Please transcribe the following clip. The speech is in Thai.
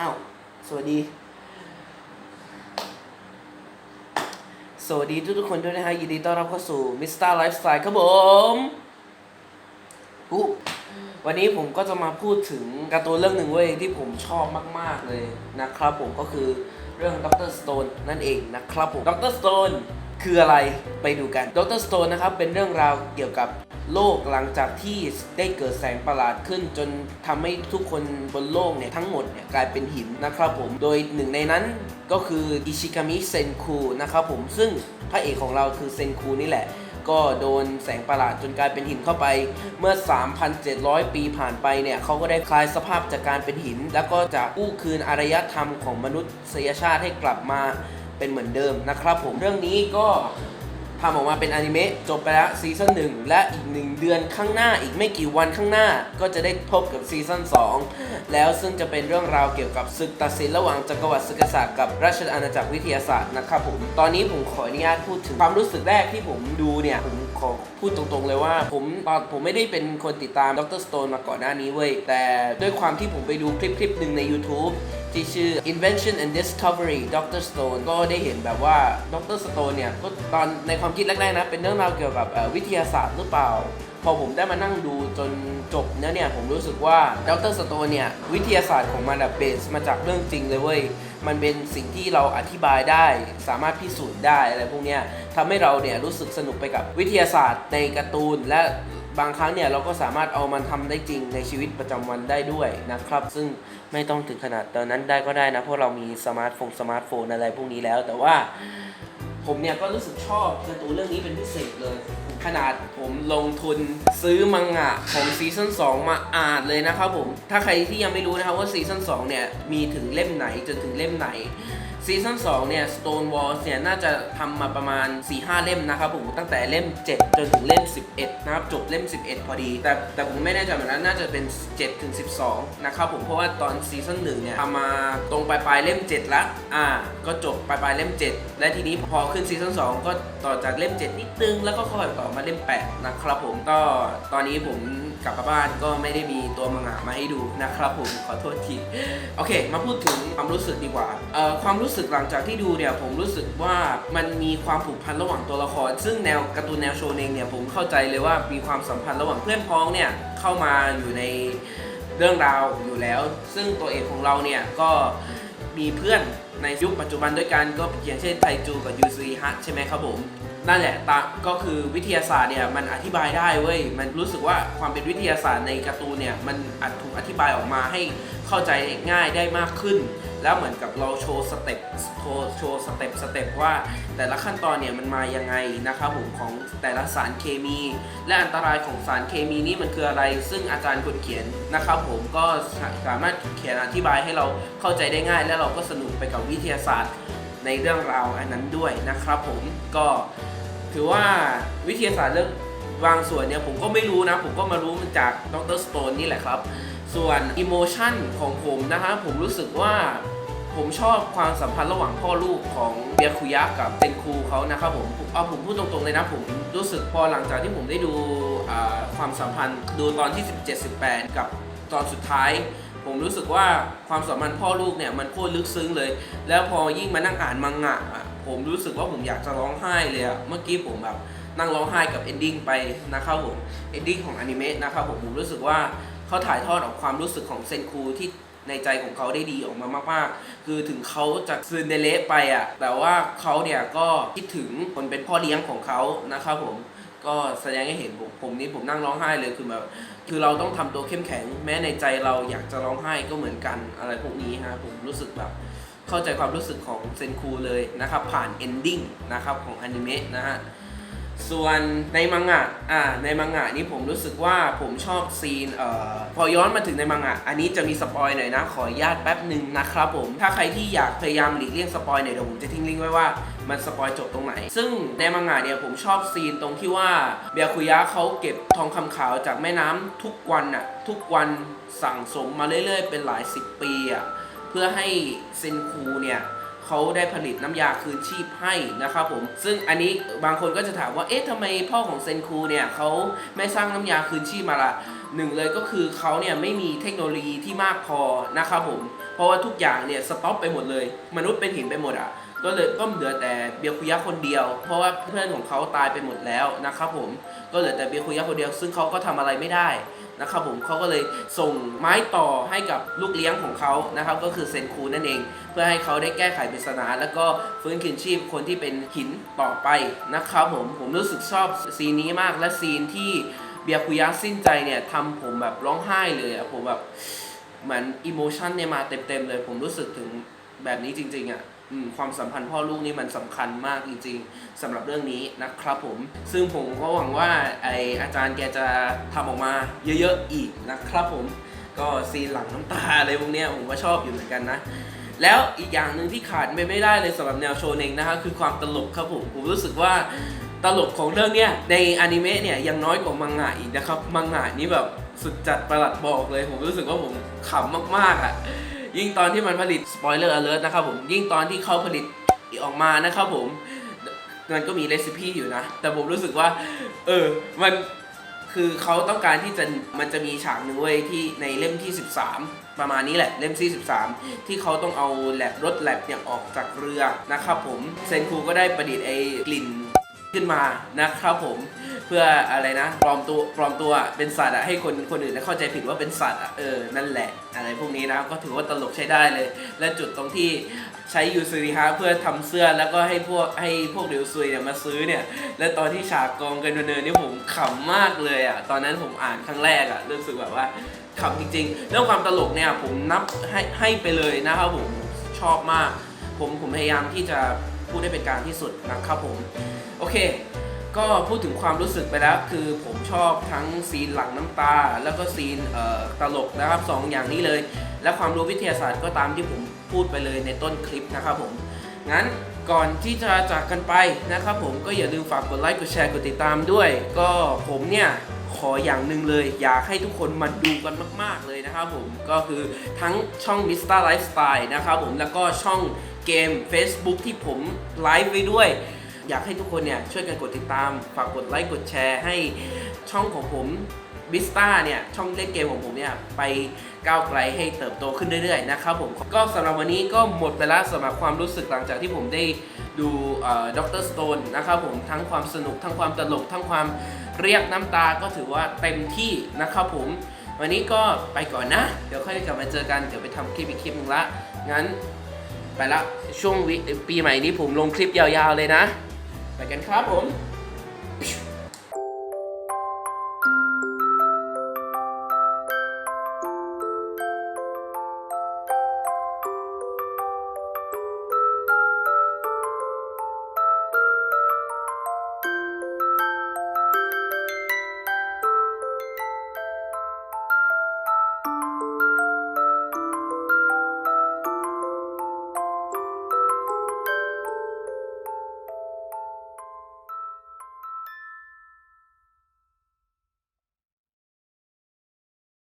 อ้าวสวัสดี สวัสดีทุกๆคนด้วยนะฮะยินดีต้อนรับเข้าสู่ Mr. Lifestyle ครับผมอู้วันนี้ผมก็จะมาพูดถึงการ์ตูนเรื่องหนึ่งเว้ยที่ผมชอบมาก ๆ เลยนะครับผมก็คือเรื่องด็อกเตอร์สโตนนั่นเองนะครับผมด็อกเตอร์สโตนคืออะไรไปดูกันด็อกเตอร์สโตนนะครับเป็นเรื่องราวเกี่ยวกับ โลกหลังจากที่ได้เกิดแสงประหลาดขึ้น จนทำให้ทุกคนบนโลกเนี่ยทั้งหมดเนี่ยกลายเป็นหินนะครับผม โดยหนึ่งในนั้นก็คืออิชิกามิเซนคูนะครับผมซึ่งพระเอกของเราคือเซนคูนี่แหละก็โดนแสงประหลาดจนกลายเป็นหินเข้าไป เมื่อ 3,700 ปีผ่านไปเนี่ยเขาก็ได้คลายสภาพจากการเป็นหิน แล้วก็จะกู้คืนอารยธรรมของมนุษยชาติให้กลับมาเป็นเหมือนเดิมนะครับผมเรื่องนี้ก็ ทำออกมาเป็นอนิเมะจบไปแล้วซีซั่นหนึ่งและอีกหนึ่งเดือนข้างหน้าอีกไม่กี่วันข้างหน้า ก็จะได้พบกับซีซั่น2 แล้วซึ่งจะเป็นเรื่องราวเกี่ยวกับศึกตัดสินระหว่างจักรวรรดิศึกษาสตร์กับราชอาณาจักรวิทยาศาสตร์นะครับผมตอนนี้ผมขออนุญาตพูดถึงความรู้สึกแรกที่ผมดูเนี่ยผม ขอพูดตรงๆเลยว่า ผมตอนผมไม่ได้เป็นคนติดตามดรสโตนมาก่อนหน้านี้เว้ย แต่ด้วยความที่ผมไปดูคลิปคลิปหนึ่งใน YouTube ที่ชื่อ Invention and Discovery Dr. Stone ก็ได้เห็นแบบว่า Dr. Stone เนี่ยก็ตอนในความคิดแรกๆนะ เป็นเรื่องราวเกี่ยวกับวิทยาศาสตร์หรือเปล่า พอผมได้มานั่งดูจนจบเนื้อเนี่ยผมรู้สึกว่าดรสโตนเนี่ย วิทยาศาสตร์ของมันเบสมาจากเรื่องจริงเลยเว้ย มันเป็นสิ่งที่เราอธิบายได้ สามารถพิสูจน์ได้อะไรพวกเนี้ยทำให้เราเนี่ยรู้สึกสนุกไปกับวิทยาศาสตร์ในการ์ตูน และบางครั้งเนี่ยเราก็สามารถเอามันทำได้จริงในชีวิตประจำวันได้ด้วยนะครับ ซึ่งไม่ต้องถึงขนาดตอนนั้นได้ก็ได้นะเพราะเรามีสมาร์ทโฟนสมาร์ทโฟนอะไรพวกนี้แล้ว แต่ว่า ผมเนี่ยก็รู้สึกชอบการ์ตูนเรื่องนี้เป็นพิเศษเลย ขนาดผมลงทุนซื้อมังงะของซีซั่น2 มาอ่านเลยนะครับผม ถ้าใครที่ยังไม่รู้นะครับว่าซีซั่น2 เนี่ย มีถึงเล่มไหนจนถึงเล่มไหน ซีซั่น2เนี่ย Stone Walls เนี่ย น่าจะทำมาประมาณ 4-5 เล่มนะครับผม ตั้งแต่เล่ม 7 จนถึงเล่ม 11 นะครับ จบเล่ม 11 พอดี แต่แต่ผมไม่แน่ใจเหมือนกันน่าจะเป็น 7 ถึง 12 นะครับผม เพราะว่าตอนซีซั่น1เนี่ยทำมาตรงปลายปลายเล่ม 7 ละ อ่า ก็จบปลายปลายเล่ม 7 และทีนี้พอขึ้นซีซั่น2ก็ต่อจากเล่ม 7 นิดนึง แล้วก็ค่อยต่อมาเล่ม 8 นะครับผม ก็ตอนนี้ผมกลับมาบ้านก็ไม่ได้มีตัวมังงะมาให้ดูนะครับผม ขอโทษที โอเค มาพูดถึงความรู้สึกดีกว่า เอ่อ ความรู้สึกหลังจากที่ดูเนี่ยผมรู้สึกว่ามันมีความผูกพันระหว่างตัวละคร ซึ่งแนวการ์ตูนแนวโชเนงเนี่ยผมเข้าใจเลยว่ามีความสัมพันธ์ระหว่างเพื่อนพ้องเนี่ยเข้ามาอยู่ในเรื่องราวอยู่แล้ว ซึ่งตัวเอกของเราเนี่ยก็มีเพื่อนในยุคปัจจุบันด้วยกันก็อย่างเช่นไทจูกับยูซีฮัทใช่ไหมครับผมนั่นแหละตาก็คือวิทยาศาสตร์เนี่ยมันอธิบายได้เว้ย มันรู้สึกว่าความเป็นวิทยาศาสตร์ในการ์ตูนเนี่ยมันอาจถูกอธิบายออกมาให้เข้าใจง่ายได้มากขึ้น แล้วเหมือนกับเราโชว์สเต็ปโชว์โชว์สเต็ปสเต็ปว่าแต่ละขั้นตอนเนี่ยมันมายังไงนะครับผมของแต่ละสารเคมี และอันตรายของสารเคมีนี้มันคืออะไร ซึ่งอาจารย์คนเขียนนะครับ ผมก็สามารถเขียนอธิบายให้เราเข้าใจได้ง่าย และเราก็สนุกไปกับวิทยาศาสตร์ในเรื่องราวอันนั้นด้วยนะครับ ผมก็ถือว่าวิทยาศาสตร์เรื่องบางส่วนเนี่ยผมก็ไม่รู้นะ ผมก็มารู้มาจากดรสโตนนี่แหละครับ ส่วนอิโมชันของผมนะฮะผมรู้สึกว่า ผมชอบความสัมพันธ์ระหว่างพ่อลูกของเบียคุยะกับเซนคูเขานะครับผมเอาผมพูดตรงๆเลยนะผมรู้สึกพอหลังจากที่ผมได้ดูความสัมพันธ์ดูตอนที่ 17-18 กับตอนสุดท้าย ผมรู้สึกว่าความสัมพันธ์พ่อลูกเนี่ยมันโคตรลึกซึ้งเลย แล้วพอยิ่งมานั่งอ่านมังงะอะผมรู้สึกว่าผมอยากจะร้องไห้เลยอะเมื่อกี้ผมแบบนั่งร้องไห้กับเอนดิ้งไปนะครับผมเอนดิ้งของอนิเมะนะครับผมผมรู้สึกว่าเขาถ่ายทอดออกความรู้สึกของเซนคูที่ ในใจของเขาได้ดีออกมามากๆ คือถึงเขาจะซึนเดเละไปอะ แต่ว่าเขาเนี่ยก็คิดถึงคนเป็นพ่อเลี้ยงของเขานะครับผม ก็แสดงให้เห็นผมผมนี่ผมนั่งร้องไห้เลยคือแบบคือเราต้องทำตัวเข้มแข็ง แม้ในใจเราอยากจะร้องไห้ก็เหมือนกันอะไรพวกนี้ฮะผมรู้สึกแบบเข้าใจความรู้สึกของเซนคูเลยนะครับผ่านเอนดิ้งนะครับของอนิเมะนะฮะ ส่วนในมังงะอ่าในมังงะนี้ผมรู้สึกว่าผมชอบซีนเอ่อพอย้อนมาถึงในมังงะอันนี้จะมีสปอยหน่อยนะขออนุญาตแป๊บหนึ่งนะครับผมถ้าใครที่อยากพยายามหลีกเลี่ยงสปอยหน่อยเดี๋ยวผมจะทิ้งลิงก์ไว้ว่ามันสปอยจบตรงไหน ซึ่งในมังงะเนี่ยผมชอบซีนตรงที่ว่าเบียคุยะเขาเก็บทองคำขาวจากแม่น้ำทุกวันอะทุกวันสั่งสมมาเรื่อยๆ เป็นหลายสิบปีอะเพื่อให้เซนคูเนี่ย เขาได้ผลิตน้ำยาคืนชีพให้นะครับผม ซึ่งอันนี้บางคนก็จะถามว่า เอ๊ะทำไมพ่อของเซนคูเนี่ยเขาไม่สร้างน้ำยาคืนชีพมาละหนึ่งเลยก็คือเขาเนี่ยไม่มีเทคโนโลยีที่มากพอนะครับผม เพราะว่าทุกอย่างเนี่ยสต็อปไปหมดเลย มนุษย์เป็นหินไปหมดอะก็เลยก็เหลือแต่เบียคุยะคนเดียว เพราะว่าเพื่อนของเขาตายไปหมดแล้วนะครับผม ก็เหลือแต่เบียคุยะคนเดียว ซึ่งเขาก็ทำอะไรไม่ได้ นะครับผมเขาก็เลยส่งไม้ต่อให้กับลูกเลี้ยงของเขานะครับก็คือเซนคูนั่นเอง เพื่อให้เขาได้แก้ไขปริศนาแล้วก็ฟื้นคืนชีพคนที่เป็นหินต่อไปนะครับผมผมรู้สึกชอบซีนนี้มากและซีนที่เบียคุยะสิ้นใจเนี่ยทำผมแบบร้องไห้เลยอะผมแบบเหมือนอิโมชันเนี่ยมาเต็มๆเลย ผมรู้สึกถึงแบบนี้จริงๆอะ่ะ ความสัมพันธ์พ่อลูกนี่มันสำคัญมากจริง ๆสำหรับเรื่องนี้นะครับผม ซึ่งผมก็หวังว่าไออาจารย์แกจะทำออกมาเยอะๆอีกนะครับผม ก็ซีนหลังน้ำตาอะไรพวกนี้ผมก็ชอบอยู่เหมือนกันนะแล้วอีกอย่างหนึ่งที่ขาดไปไม่ได้เลยสำหรับแนวโชเนงนะครับคือความตลกครับผมผมรู้สึกว่าตลกของเรื่องเนี้ยในอนิเมะเนี่ยยังน้อยกว่ามังงะอีกนะครับมังงะนี่แบบสุดจัดประหลัดบอกเลย ผมรู้สึกว่าผมขำมากๆอะ ยิ่งตอนที่มันผลิตสปอยเลอร์อเลิร์นะครับผมยิ่งตอนที่เขาผลิตออกมานะครับผมมันก็มีเรซิปี้อยู่นะ แต่ผมรู้สึกว่า เออ มันคือเขาต้องการที่จะมันจะมีฉากหนึ่งเว้ยที่ในเล่มที่ 13 ประมาณนี้แหละเล่มที่ 13 ที่เขาต้องเอาแลบรถแลบเนี่ยออกจากเรือนะครับผมเซนคูก็ได้ประดิษฐ์ไอ้กลิ่น ขึ้นมานะครับผมเพื่ออะไรนะปลอมตัวปลอมตัวเป็นสัตว์อะให้คนคนอื่นเข้าใจผิดว่าเป็นสัตว์อะเออนั่นแหละ อะไรพวกนี้นะก็ถือว่าตลกใช้ได้เลย และจุดตรงที่ใช้ยูซูริฮะเพื่อทำเสื้อแล้วก็ให้พวกให้พวกเดวซุยเนี่ยมาซื้อเนี่ย และตอนที่ฉากกองกันเนินนี่ผมขำมากเลยอะตอนนั้นผมอ่านครั้งแรกอะรู้สึกแบบว่าขำจริงๆเรื่องความตลกเนี่ยผมนับให้ให้ไปเลยนะครับผมชอบมาก ผมผมพยายามที่จะ พูดได้เป็นกลารที่สุดนะครับผม โอเค ก็พูดถึงความรู้สึกไปแล้ว คือผมชอบทั้งซีนหลังน้ำตา แล้วก็ซีนตลกนะครับสองอย่างนี้เลย และความรู้วิทยาศาสตร์ก็ตามที่ผมพูดไปเลยในต้นคลิปนะครับผม งั้นก่อนที่จะจากกันไปนะครับผมก็อย่าลืมฝากกดไลค์กดแชร์กดติดตามด้วย ก็ผมเนี่ยขออย่างหนึ่งเลย อยากให้ทุกคนมาดูกันมาก ๆ เลยนะครับผมก็คือทั้งช่อง Mr. Lifestyle นะครับผมแล้วก็ช่อง เกม Facebook ที่ผมไลฟ์ไว้ด้วย อยากให้ทุกคนเนี่ยช่วยกันกดติดตาม ฝากกดไลค์กดแชร์ให้ช่องของผมบิสตาเนี่ยช่องเล่นเกมของผมเนี่ยไปก้าวไกลให้เติบโตขึ้นเรื่อยๆนะครับผมก็สำหรับวันนี้ก็หมดไปแล้วสำหรับความรู้สึกหลังจากที่ผมได้ดูด็อกเตอร์สโตนนะครับผมทั้งความสนุกทั้งความตลกทั้งความเรียกน้ำตาก็ถือว่าเต็มที่นะครับผม วันนี้ก็ไปก่อนนะ เดี๋ยวค่อยกลับมาเจอกัน เดี๋ยวไปทำคลิปอีกคลิปหนึงละงั้น ไปละช่วงวิปีใหม่นี้ผมลงคลิปยาวๆเลยนะ ไปกันครับผม